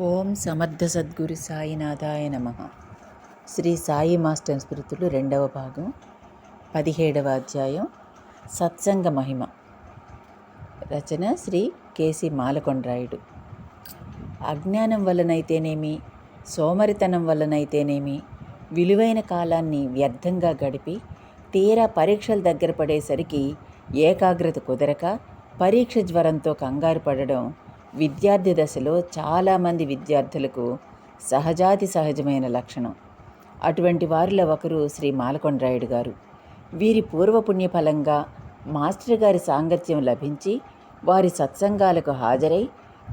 ఓం సమర్థ సద్గురు సాయినాథాయ నమ. శ్రీ సాయి మాస్టర్ స్మృతులు రెండవ భాగం పదిహేడవ అధ్యాయం సత్సంగ మహిమ. రచన శ్రీ కేసి మాలకొండ్రాయుడు. అజ్ఞానం వలనైతేనేమి సోమరితనం వలనైతేనేమి విలువైన కాలాన్ని వ్యర్థంగా గడిపి తీరా పరీక్షలు దగ్గర పడేసరికి ఏకాగ్రత కుదరక పరీక్ష జ్వరంతో కంగారు పడడం విద్యార్థి దశలో చాలామంది విద్యార్థులకు సహజాతి సహజమైన లక్షణం. అటువంటి వారిలో ఒకరు శ్రీ మాలకొండరాయుడు గారు. వీరి పూర్వపుణ్యఫలంగా మాస్టర్ గారి సాంగత్యం లభించి వారి సత్సంగాలకు హాజరై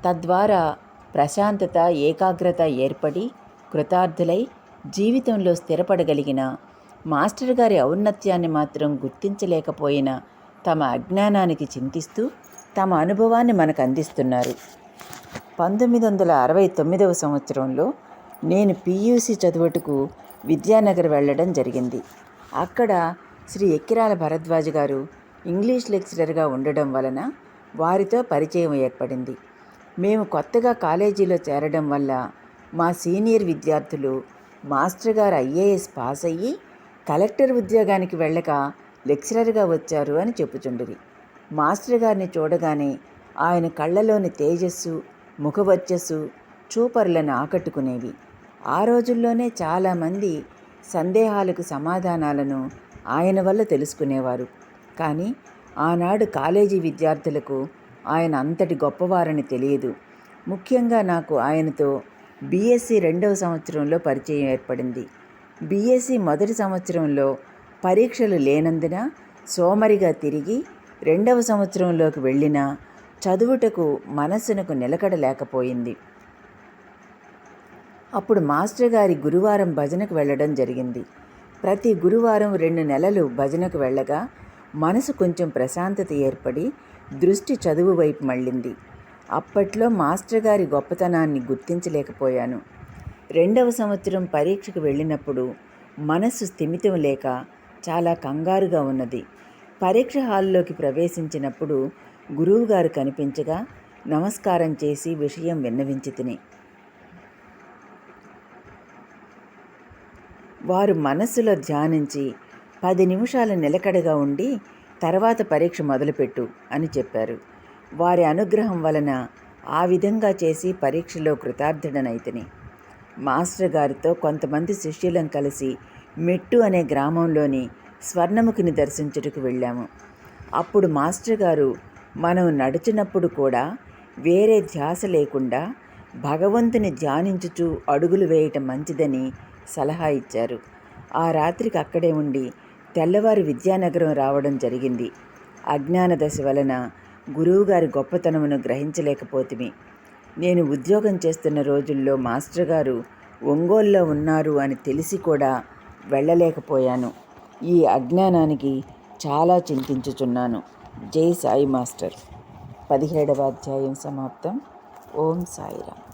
తద్వారా ప్రశాంతత ఏకాగ్రత ఏర్పడి కృతార్థులై జీవితంలో స్థిరపడగలిగిన మాస్టర్ గారి ఔన్నత్యాన్ని మాత్రం గుర్తించలేకపోయిన తమ అజ్ఞానానికి చింతిస్తూ తమ అనుభవాన్ని మనకు అందిస్తున్నారు. పంతొమ్మిది వందల అరవై తొమ్మిదవ సంవత్సరంలో నేను పియూసి చదువుటకు విద్యానగర్ వెళ్ళడం జరిగింది. అక్కడ శ్రీ ఎక్కిరాల భరద్వాజ్ గారు ఇంగ్లీష్ లెక్చరర్గా ఉండడం వలన వారితో పరిచయం ఏర్పడింది. మేము కొత్తగా కాలేజీలో చేరడం వల్ల మా సీనియర్ విద్యార్థులు మాస్టర్ గారు ఐఏఎస్ పాస్ అయ్యి కలెక్టర్ ఉద్యోగానికి వెళ్ళక లెక్చరర్గా వచ్చారు అని చెప్పుచుండిరి. మాస్టర్ గారిని చూడగానే ఆయన కళ్ళలోని తేజస్సు ముఖవర్చస్సు చూపరులను ఆకట్టుకునేవి. ఆ రోజుల్లోనే చాలామంది సందేహాలకు సమాధానాలను ఆయన వల్ల తెలుసుకునేవారు. కానీ ఆనాడు కాలేజీ విద్యార్థులకు ఆయన అంతటి గొప్పవారని తెలియదు. ముఖ్యంగా నాకు ఆయనతో బీఎస్సీ రెండవ సంవత్సరంలో పరిచయం ఏర్పడింది. బీఎస్సీ మొదటి సంవత్సరంలో పరీక్షలు లేనందున సోమరిగా తిరిగి రెండవ సంవత్సరంలోకి వెళ్ళినా చదువుటకు మనస్సునకు నిలకడ లేకపోయింది. అప్పుడు మాస్టర్ గారి గురువారం భజనకు వెళ్ళడం జరిగింది. ప్రతి గురువారం రెండు నెలలు భజనకు వెళ్ళగా మనసు కొంచెం ప్రశాంతత ఏర్పడి దృష్టి చదువు వైపు మళ్ళింది. అప్పట్లో మాస్టర్ గారి గొప్పతనాన్ని గుర్తించలేకపోయాను. రెండవ సంవత్సరం పరీక్షకు వెళ్ళినప్పుడు మనస్సు స్థిమితం లేక చాలా కంగారుగా ఉన్నది. పరీక్ష హాల్లోకి ప్రవేశించినప్పుడు గురువుగారు కనిపించగా నమస్కారం చేసి విషయం విన్నవించి తిని. వారు మనస్సులో ధ్యానించి పది నిమిషాలు నిలకడగా ఉండి తర్వాత పరీక్ష మొదలుపెట్టు అని చెప్పారు. వారి అనుగ్రహం వలన ఆ విధంగా చేసి పరీక్షలో కృతార్థుడనైతిని మాస్టర్ గారితో కొంతమంది శిష్యులను కలిసి మెట్టు అనే గ్రామంలోని స్వర్ణముఖిని దర్శించుటకు వెళ్ళాము. అప్పుడు మాస్టర్ గారు మనం నడిచినప్పుడు కూడా వేరే ధ్యాస లేకుండా భగవంతుని ధ్యానించుచు అడుగులు వేయటం మంచిదని సలహా ఇచ్చారు. ఆ రాత్రికి అక్కడే ఉండి తెల్లవారి విద్యానగరం రావడం జరిగింది. అజ్ఞాన దశ వలన గురువుగారి గొప్పతనమును గ్రహించలేకపోతిమి. నేను ఉద్యోగం చేస్తున్న రోజుల్లో మాస్టర్ గారు ఒంగోల్లో ఉన్నారు అని తెలిసి కూడా వెళ్ళలేకపోయాను. ఈ అజ్ఞానానికి చాలా చింతించుచున్నాను. జై సాయి మాస్టర్. పదిహేడవ అధ్యాయం సమాప్తం. ఓం సాయిరామ్.